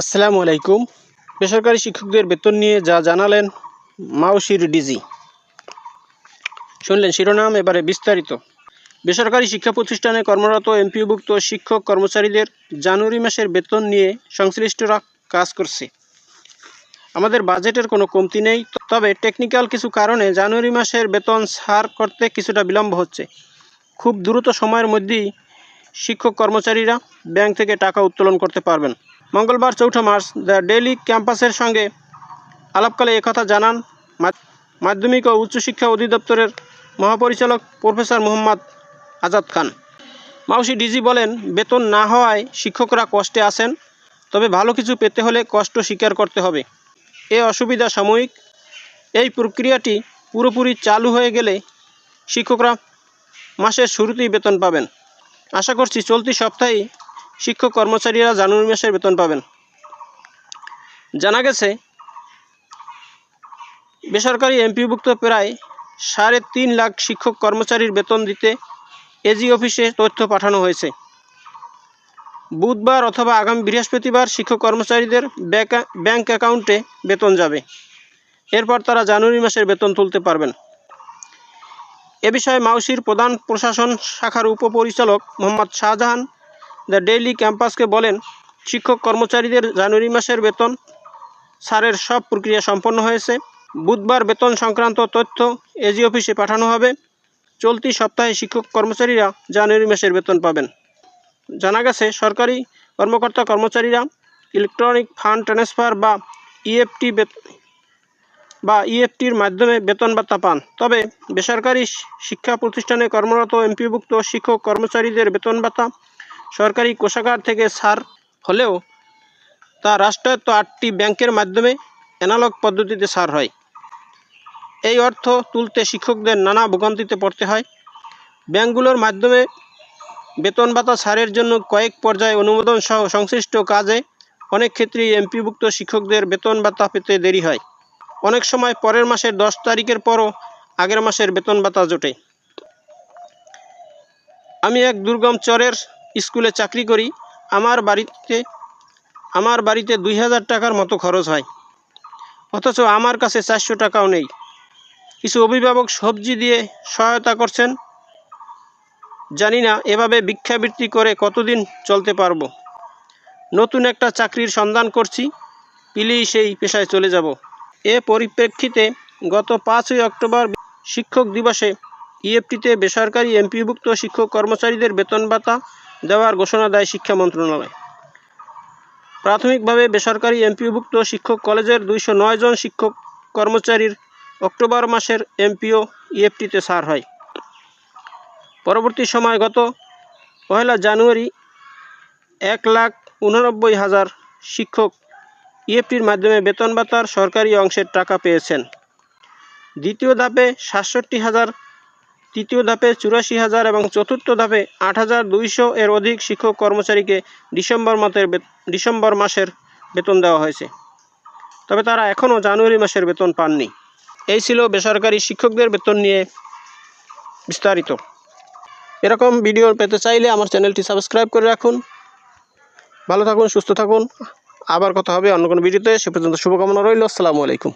আসসালামু আলাইকুম। বেসরকারি শিক্ষকদের বেতন নিয়ে যা জানালেন মাউসির ডিজি। শুনলেন শিরোনাম, এবারে বিস্তারিত। বেসরকারি শিক্ষা প্রতিষ্ঠানে কর্মরত এমপিওভুক্ত শিক্ষক কর্মচারীদের জানুয়ারি মাসের বেতন নিয়ে সংশ্লিষ্টরা কাজ করছে। আমাদের বাজেটের কোনো কমতি নেই, তবে টেকনিক্যাল কিছু কারণে জানুয়ারি মাসের বেতন ছাড় করতে কিছুটা বিলম্ব হচ্ছে। খুব দ্রুত সময়ের মধ্যেই শিক্ষক কর্মচারীরা ব্যাংক থেকে টাকা উত্তোলন করতে পারবেন। মঙ্গলবার চৌঠা মার্চ, দ্য ডেইলি ক্যাম্পাসের সঙ্গে আলাপকালে একথা জানান মাধ্যমিক ও উচ্চশিক্ষা অধিদপ্তরের মহাপরিচালক প্রফেসর মোহাম্মদ আজাদ খান। মাউসি ডিজি বলেন, বেতন না হওয়ায় শিক্ষকরা কষ্টে আছেন, তবে ভালো কিছু পেতে হলে কষ্ট স্বীকার করতে হবে। এ অসুবিধা সাময়িক। এই প্রক্রিয়াটি পুরোপুরি চালু হয়ে গেলে শিক্ষকরা মাসের শুরুতেই বেতন পাবেন। আশা করছি চলতি সপ্তাহেই শিক্ষক কর্মচারীরা জানুয়ারি মাসের বেতন পাবেন। জানা গেছে, বেসরকারি এমপিভুক্ত প্রায় সাড়ে তিন লাখ শিক্ষক কর্মচারীর বেতন দিতে এজি অফিসে তথ্য পাঠানো হয়েছে। বুধবার অথবা আগামী বৃহস্পতিবার শিক্ষক কর্মচারীদের ব্যাক- অ্যাকাউন্টে বেতন যাবে। এরপর তারা জানুয়ারি মাসের বেতন তুলতে পারবেন। এ বিষয়ে মাউসির প্রধান প্রশাসন শাখার উপপরিচালক মোহাম্মদ শাহজাহান দ্য ডেইলি ক্যাম্পাসকে বলেন, শিক্ষক কর্মচারীদের জানুয়ারি মাসের বেতন ছাড়ের সব প্রক্রিয়া সম্পন্ন হয়েছে। বুধবার বেতন সংক্রান্ত তথ্য এজি অফিসে পাঠানো হবে। চলতি সপ্তাহে শিক্ষক কর্মচারীরা জানুয়ারি মাসের বেতন পাবেন। জানা গেছে, সরকারি কর্মকর্তা কর্মচারীরা ইলেকট্রনিক ফান্ড ট্রান্সফার বা ইএফটি বা ইএফটির মাধ্যমে বেতন ভাতা পান। তবে বেসরকারি শিক্ষা প্রতিষ্ঠানে কর্মরত এমপিভুক্ত শিক্ষক কর্মচারীদের বেতন ভাতা সরকারি কোষাগার থেকে সার হলেও তা রাষ্ট্রায়ত্ত আটটি ব্যাংকের মাধ্যমে অ্যানালগ পদ্ধতিতে সার হয়। এই অর্থ তুলতে শিক্ষকদের নানা ভোগান্তিতে পড়তে হয়। ব্যাংকগুলোর মাধ্যমে বেতন ভাতা সারের জন্য কয়েক পর্যায়ে অনুমোদন সহ সংশ্লিষ্ট কাজে অনেক ক্ষেত্রেই এমপিভুক্ত শিক্ষকদের বেতন ভাতা পেতে দেরি হয়। অনেক সময় পরের মাসের দশ তারিখের পরও আগের মাসের বেতন ভাতা জোটে। আমি এক দুর্গম চরের স্কুলে চাকরি করি, আমার বাড়িতে আমার বাড়িতে দুই হাজার টাকার মতো খরচ হয়। অথচ আমার কাছে চারশো টাকাও নেই। কিছু অভিভাবক সবজি দিয়ে সহায়তা করছেন। জানি না এভাবে ভিক্ষাবৃত্তি করে কতদিন চলতে পারব। নতুন একটা চাকরির সন্ধান করছি, পিলেই সেই পেশায় চলে যাব। এ পরিপ্রেক্ষিতে গত পাঁচই অক্টোবর শিক্ষক দিবসে ইএফটিতে বেসরকারি এমপিভুক্ত শিক্ষক কর্মচারীদের বেতন ভাতা দেওয়ার ঘোষণা দেয় শিক্ষা মন্ত্রণালয়। প্রাথমিকভাবে বেসরকারি এমপিওভুক্ত শিক্ষক কলেজের দুইশো নয় জন শিক্ষক কর্মচারীর অক্টোবর মাসের এমপিও ইএফটিতে ছাড় হয়। পরবর্তী সময় গত পয়লা জানুয়ারি এক লাখ উননব্বই হাজার শিক্ষক ইএফটির মাধ্যমে বেতন ভাতার সরকারি অংশের টাকা পেয়েছেন। দ্বিতীয় ধাপে সাতষট্টি হাজার তৃতীয় ধাপে চুরাশি হাজার এবং চতুর্থ ধাপে আট হাজার দুইশো এর অধিক শিক্ষক কর্মচারীকে ডিসেম্বর মাসের ডিসেম্বর মাসের বেতন দেওয়া হয়েছে। তবে তারা এখনও জানুয়ারি মাসের বেতন পাননি। এই ছিল বেসরকারি শিক্ষকদের বেতন নিয়ে বিস্তারিত। এরকম ভিডিও পেতে চাইলে আমার চ্যানেলটি সাবস্ক্রাইব করে রাখুন। ভালো থাকুন, সুস্থ থাকুন। আবার কথা হবে অন্য কোনো ভিডিওতে। সে পর্যন্ত শুভকামনা রইল। আসসালামু আলাইকুম।